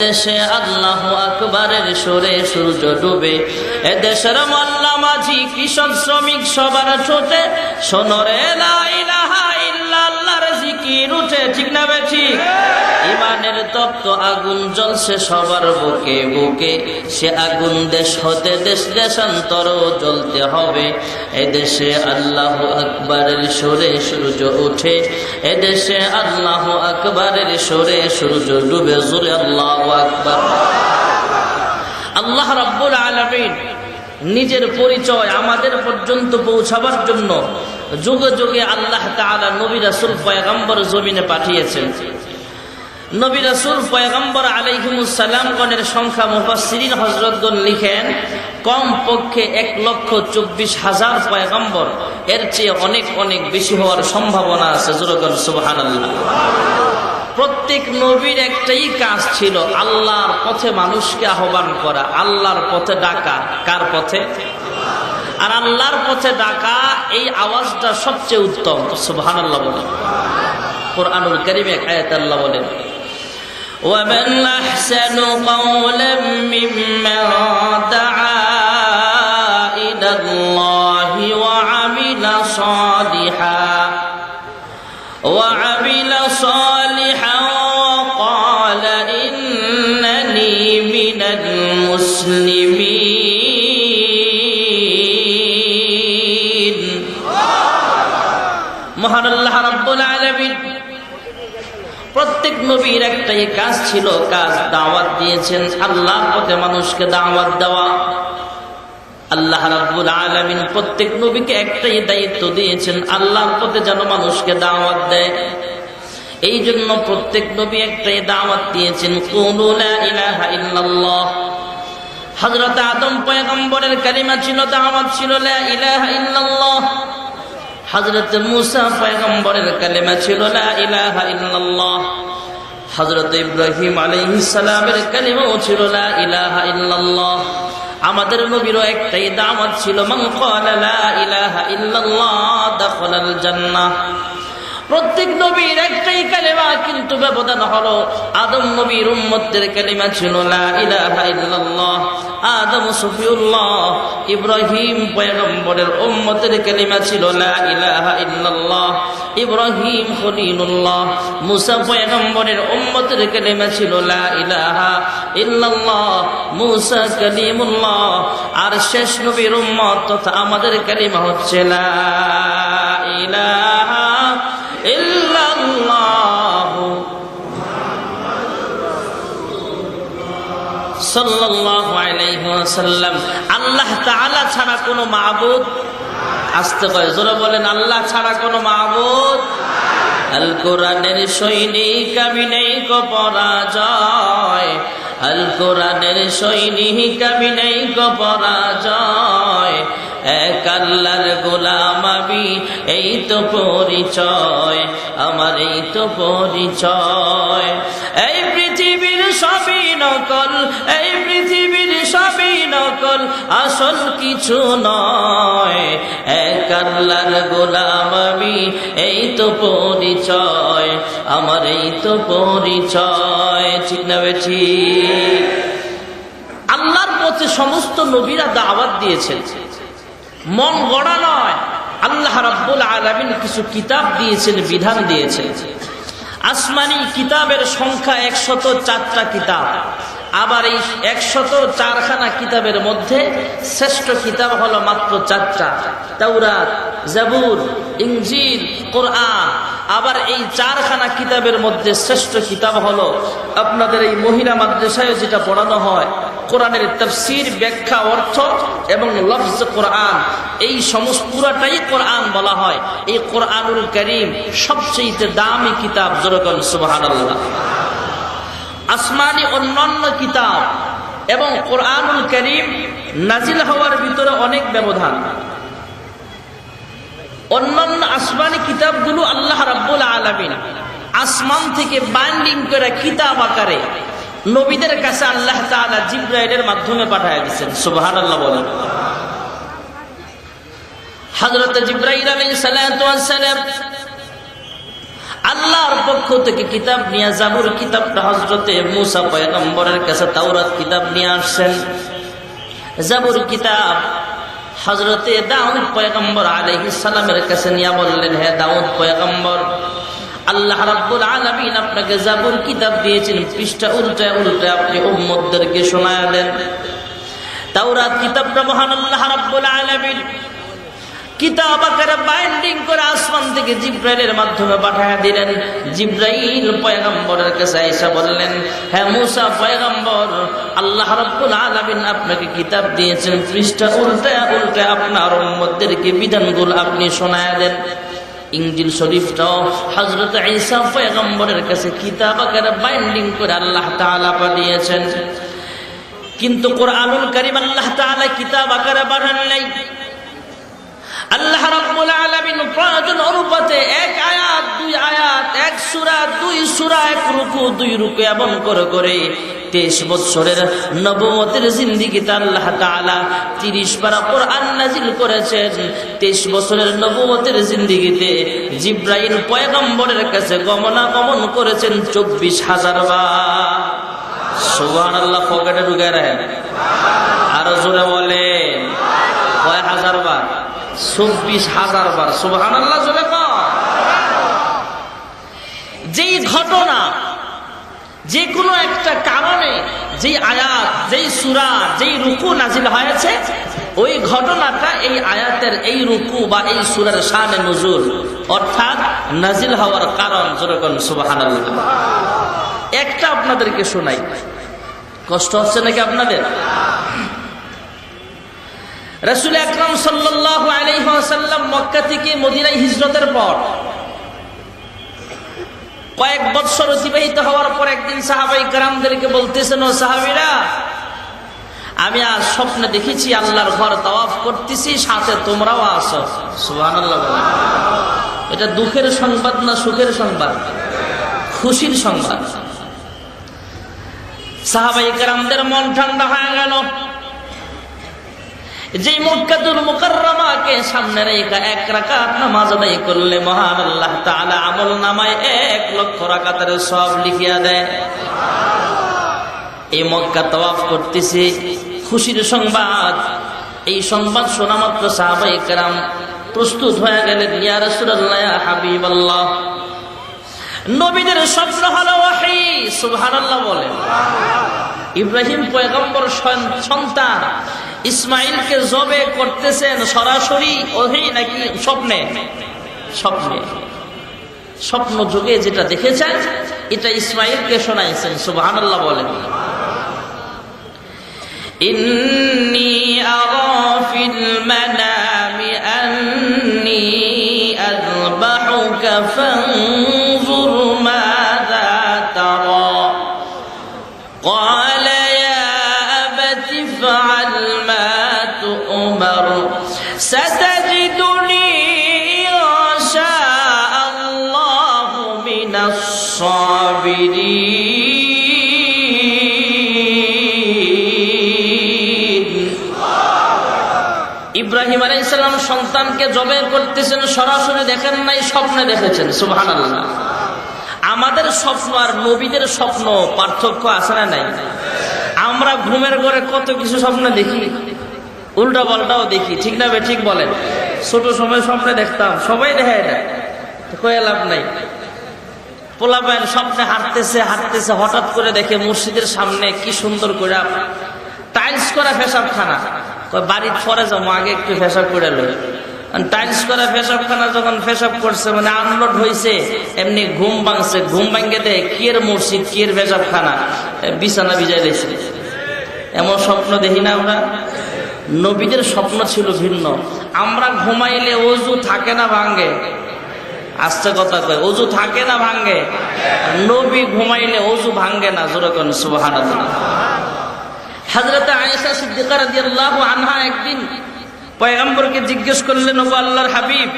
দেশে আল্লাহ আকবরের সুরে সূর্য ডুবে। এদেশের দেশের মোল্লা মাঝি কৃষক শ্রমিক সবার ছোটে সোনরে লা ইল্লাল্লাহর উঠে ঠিক না বেঠি ইমানের তপ্ত আগুন জ্বলছে সবার বুকে বুকে। সে আগুন দেশ হতে দেশ দেশান্তর জ্বলতে হবে। এদেশে আল্লাহ আকবরের সুরে সূর্য উঠে এদেশে আল্লাহ আকবরের সুরে সূর্য ডুবে, জোরে আল্লাহ আকবর। আল্লাহ রাব্বুল আলামিন নিজের পরিচয় আমাদের পর্যন্ত পৌঁছাবার জন্য যুগে যুগে আল্লাহ তাআলা নবী রাসূল পয়গম্বর জমিনে পাঠিয়েছেন। নবী রাসূল পয়গম্বর আলাইহিমুসালামগণের সংখ্যা মুফাসসিরিন হযরতগণ লিখেন কম পক্ষে এক লক্ষ চব্বিশ হাজার পয়গম্বর। এর চেয়ে অনেক অনেক বেশি হওয়ার সম্ভাবনা আছে জোরগণ সুবহানাল্লাহ। প্রত্যেক নবীর একটাই কাজ ছিল আল্লাহর পথে মানুষকে আহ্বান করা, আল্লাহর পথে ডাকা। কার পথে? আর আল্লাহর পথে ডাকা এই আওয়াজটা সবচেয়ে উত্তম সুবহানাল্লাহ বলেন কোরআনুল কারীমে এক আয়াত আল্লাহ বলেন ومن أحسن قولا ممن دعا إلى الله وعمل صالحا وعمل صالحا وقال إنني من المسلمين নবীর একটাই কাজ ছিল কাজ দাওয়াত দিয়েছেন। আল্লাহ পথে মানুষকে দাওয়াত দেওয়া। আল্লাহ রাব্বুল আলামিন প্রত্যেক নবীকে একটাই দায়িত্ব দিয়েছেন, আল্লাহর পথে যেন মানুষকে দাওয়াত দেয়। এই জন্য প্রত্যেক নবী একটাই দাওয়াত দিয়েছেন হযরত আদম পয়গম্বরের কালিমা ছিল, দাওয়াত ছিল হযরত মূসা পয়গম্বরের কালিমা ছিল ইলাহা ইল্লাল্লাহ। হযরত ইব্রাহিম আলাইহিস সালামের কালিমাও ছিল, লা ইলাহা ইল্লাল্লাহ। আমাদের নবীরও একটাই দাওয়াত ছিল, মান ক্বালা লা ইলাহা ইল্লাল্লাহ দাখালাল জান্নাহ। প্রত্যেক নবীর একটাই কালেমা, কিন্তু ব্যবধান হলো আদম নবীর উম্মতের কালেমা ছিল, লা ইলাহা ইল্লাল্লাহ আদম সফিউল্লাহ, ইব্রাহিম পয়গম্বরের উম্মতের কালেমা ছিল, লা ইলাহা ইল্লাল্লাহ ইব্রাহিম খলিলুল্লাহ, মুসা পয়গম্বরের উম্মতের কালেমা ছিল, লা ইলাহা ইল্লাল্লাহ মুসা কালিমুল্লাহ, আর শেষ নবীর উম্মত তথা আমাদের কালিমা হচ্ছে, লা ইলাহা আল্লাহ তাআলা ছাড়া কোনো মাবুদ আসতে কয় জোরে বলেন, আল্লাহ ছাড়া কোনো মাবুদ আল কোরআনের সৈনিক আমি নেই কো পরাজয়। আল কোরআনের সৈনিক আমি নেই কো পরাজয়। এক আল্লাহর গোলাম আমি, এই তো পরিচয়, আমার এই তো পরিচয়। এই পৃথিবীর সবই নকল, এই পৃথিবীর সবই নকল, আসল কিছু নয়। এক আল্লাহর গোলাম আমি, এই তো পরিচয়, আমার এই তো পরিচয়। ঠিক না ঠিক? আল্লাহর পথে সমস্ত নবীরা দাওয়াত দিয়েছেন। মন গড়া নয়। আল্লাহ রাব্বুল আলামিন কিছু কিতাব দিয়েছেন, বিধান দিয়েছেন। আসমানি কিতাবের সংখ্যা একশত চারটা কিতাব। আবার এই একশত চারখানা কিতাবের মধ্যে শ্রেষ্ঠ কিতাব হলো মাত্র চারটা। তাওরাত, জাবুর ইংজিল কোরআন। আবার এই চারখানা কিতাবের মধ্যে শ্রেষ্ঠ কিতাব হলো আপনাদের এই মহিলা মাদ্রাসায় যেটা পড়ানো হয় কোরআনের তফসির, ব্যাখ্যা, অর্থ এবং লফজ কোরআন, এই সমস্ত পুরাটাই কোরআন বলা হয়। এই কোরআনুল করিম সবচেয়ে দামি কিতাব জোরকন সুবহানাল্লাহ। আসমানি অন্যান্য কিতাব এবং কোরআনুল করিম নাজিল হওয়ার ভিতরে অনেক ব্যবধান। অন্যান্য আসমানি কিতাবগুলো আল্লাহ রাব্বুল আলামিন আসমান থেকে বাইন্ডিং করে কিতাব আকারে নবীদের কাছে আল্লাহ তাআলা জিব্রাইলের মাধ্যমে পাঠায় দিয়েছেন। সুবহানাল্লাহ বলেন। হযরত জিব্রাইল সালাম আল্লাহর পক্ষ থেকে কিতাব নিয়ে জাবুর কিতাবটা হজরতে মুসা পয়গম্বরের কাছে তাওরাত কিতাব নিয়ে আসছেন। জাবুর কিতাব হজরতে দাউদ পয়গম্বর আলাইহিস সালামের কাছে নিয়ে বললেন হ্যাঁ দাউদ পয়গম্বর আল্লাহ রাব্বুল আলামিন আপনাকে জাবুর কিতাব দিয়েছেন, পৃষ্ঠা উল্টে উল্টে আপনি উম্মতদেরকে শোনায় দেন। তাওরাত কিতাবটা মহান আল্লাহ রাব্বুল আলামিন। কিতাব আকারে বাইন্ডিং করে আসমান থেকে জিব্রাইলের মাধ্যমে পাঠায় দিলেন। জিব্রাইল পয়গম্বরের কাছে এসে বললেন হ্যাঁ মুসা পয়গম্বর, আল্লাহ রাব্বুল আলামিন আপনাকে কিতাব দিয়েছেন, পৃষ্ঠা উল্টে উল্টে আপনার উম্মতদেরকে বিধানগুলো আপনি শোনায় দেন। ইংজিল শরীফটাও হজরত ঈসা পয়গম্বরের কাছে কিতাব আকারে বাইন্ডিং করে আল্লাহ তাআলা পাঠিয়েছেন। কিন্তু কোরআনুল কারীম আল্লাহ তাআলা কিতাব আকারে পাঠান নাই। আল্লাহ রাব্বুল আলামিন প্রয়োজন অনুপাতে এক আয়াত, দুই আয়াত, এক সূরা, দুই সূরা, এক রুকু, দুই রুকু এমন করে করে তেইশ বৎসরের নবমতের জিন্দিগিতে আল্লাহ তাআলা তিরিশ পারা কোরআন নাজিল করেছেন। তেইশ বছরের নবমতের জিন্দিগিতে জিব্রাইল পয়গম্বরের কাছে গমনাগমন করেছেন চব্বিশ হাজার বার। সুবহান আল্লাহ পকেটে ঢুকে রাখেন। আরও জোরে বলেন, কয় হাজার বার? চব্বিশ হাজার বার। সুবহান আল্লাহ জোরে যেই ঘটনা যে কোনো একটা কারণে যেই আয়াত, যেই সুরা, যেই রুকু নাজিল হয়েছে, ওই ঘটনাটা এই আয়াতের এই রুকু বা এই সুরের শানে নজুর অর্থাৎ নাজিল হওয়ার কারণ যেরকম সুবাহান একটা আপনাদেরকে শোনাই। কষ্ট হচ্ছে নাকি আপনাদের? রসুল আকরাম সাল্লাহ আলাইসাল্লাম মক্কা থেকে মদিনায় হিজরতের পর কয়েক বৎসর অতিবাহিত হওয়ার পর একদিন সাহাবাই কারামদেরকে বলতেছেন, ও সাহাবিরা, আমি আজ স্বপ্নে দেখেছি আল্লাহর ঘর তাওয়াফ করতেছি, সাথে তোমরাও আসো সুহান এটা দুঃখের সংবাদ না সুখের সংবাদ? খুশির সংবাদ। সাহাবাই কারামদের মন ঠান্ডা হয়ে গেল। যে মক্কাতুল মুকাররমাকে সামনে রেখে এক রাকাত নামাজ আদায় করলে মহান আল্লাহ তাআলা আমল নামায় এক লক্ষ রাকাতের সব লিখিয়া দেয়। এই মক্কা তওয়াফ করতেছে। খুশির সংবাদ। এই সংবাদ শোনা মাত্র সাহাবাই কেরাম প্রস্তুত হয়ে গেলেন, ইয়া রাসূলুল্লাহ, ইয়া হাবিবাল্লাহ। নবীদের স্বপ্ন হলো ওয়াহি, সুবহানাল্লাহ বলেন। ইব্রাহিম পয়গম্বর সন্তান ইসমাইলকে জবে করতেছেন সরাসরি? ওহি নাকি স্বপ্নে? স্বপ্নে। স্বপ্ন যুগে যেটা দেখেছেন, এটা ইসমাইলকে শোনাইছেন সুবাহ বলেন। ইন্নি আরফিল মা ইব্রাহিম আলাই ইসলাম সন্তানকে জবে করতেছেন, সরাসরি দেখেন নাই, স্বপ্নে দেখেছেন সুহান আল্লাহ আমাদের স্বপ্ন আর নবীদের স্বপ্ন পার্থক্য আছে না নাই? আমরা ঘুমের ঘরে কত কিছু স্বপ্ন দেখি? উল্টা পাল্টাও দেখি, ঠিক না ঠিক বলেন। ছোট সময় স্বপ্নে দেখতাম, সবাই দেখায় না। কয়ে লাভ নাই। পোলাপায়ন স্বপ্নে হাঁটতেছে হাঁটতেছে, হঠাৎ করে দেখে মসজিদের সামনে কি সুন্দর করে টাইলস করা পেশাবখানা। কয়, বাড়ির পরে যাব আগে একটু পেশাব করে লই। টাইলস করা পেশাবখানা যখন পেশাব করছে মানে আনলোড হয়েছে এমনি ঘুম ভাঙছে। ঘুম ভাঙ্গে দেয়, কিয়ের মসজিদ, কিয়ের পেশাবখানা? বিছানা বিজাই দিয়েছে। এমন স্বপ্ন দেখি না আমরা। নবীদের স্বপ্ন ছিল ভিন্ন। আমরা ঘুমাইলে অজু থাকে না ভাঙ্গে আস্তে কথা কয় অজু থাকে না ভাঙ্গে? নবী ঘুমাইলে অজু ভাঙ্গে না জোরকন সুবাহান হাজরত আয়েশা সিদ্দিকা রাদিয়াল্লাহু আনহা একদিন পয়গম্বরকে জিজ্ঞেস করলেন ও আল্লাহর হাবিব,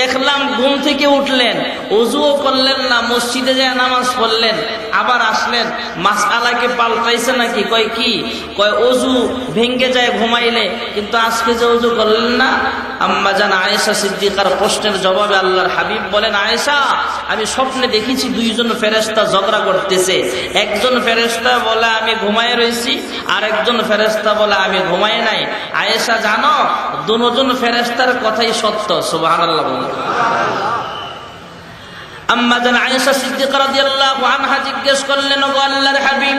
দেখলাম ঘুম থেকে উঠলেন অজুও করলেন না, মসজিদে যায় নামাজ পড়লেন, আবার আসলেন মাস পাল্টাইছে নাকি? কয়, কি? কয় অজু ভেঙ্গে যায়, ঘুমাইলে, কিন্তু আজকে যে অজু করলেন না আম্মা জান আয়েশা সিদ্দিকার প্রশ্নের জবাবে আল্লাহর হাবিব বলেন, আয়েশা, আমি স্বপ্নে দেখেছি দুইজন ফেরেস্তা ঝগড়া করতেছে। একজন ফেরেস্তা বলে, আমি ঘুমায় রয়েছি। আর একজন ফেরেস্তা বলে, আমি ঘুমায় নাই। আয়েশা, জানো, দুজন ফেরেস্তার কথাই সত্য। সুবাহ আল্লাহ আম্মা জান আয়েশা সিদ্দিকা রাদিয়াল্লাহু আনহা জিজ্ঞেস করলেন, ওগো আল্লাহর হাবিব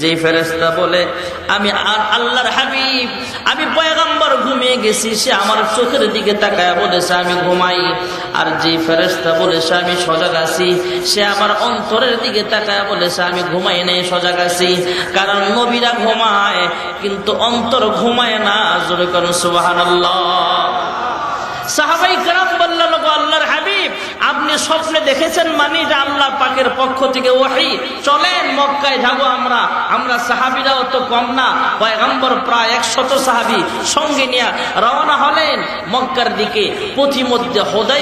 যে ফেরেস্তা বলে, আমি আর আল্লাহর হাবিব, আমি পয়গম্বর ঘুমিয়ে গেছি, সে আমার চোখের দিকে তাকায় বলেছে আমি ঘুমাই। আর যে ফেরেস্তা বলেছে আমি সজাগ আছি। সে আমার অন্তরের দিকে তাকায় বলেছে আমি ঘুমাই নেই, সজাগ আছি। কারণ নবীরা ঘুমায়, কিন্তু অন্তর ঘুমায় না, জোরে কোন সুবহানাল্লাহ। সাহাবাই কারাম বললেন আল্লাহর আপনি স্বপ্নে দেখেছেন মানি যে আল্লাহ পাকের পক্ষ থেকে ওহি চলেন, মক্কায় যাব আমরা। আমরা সাহাবিরাও তো কম না, পয়গম্বর প্রায় একশত সাহাবি। সঙ্গে নিয়ে রওনা হলেন মক্কার দিকে। পথিমধ্যে হোদাই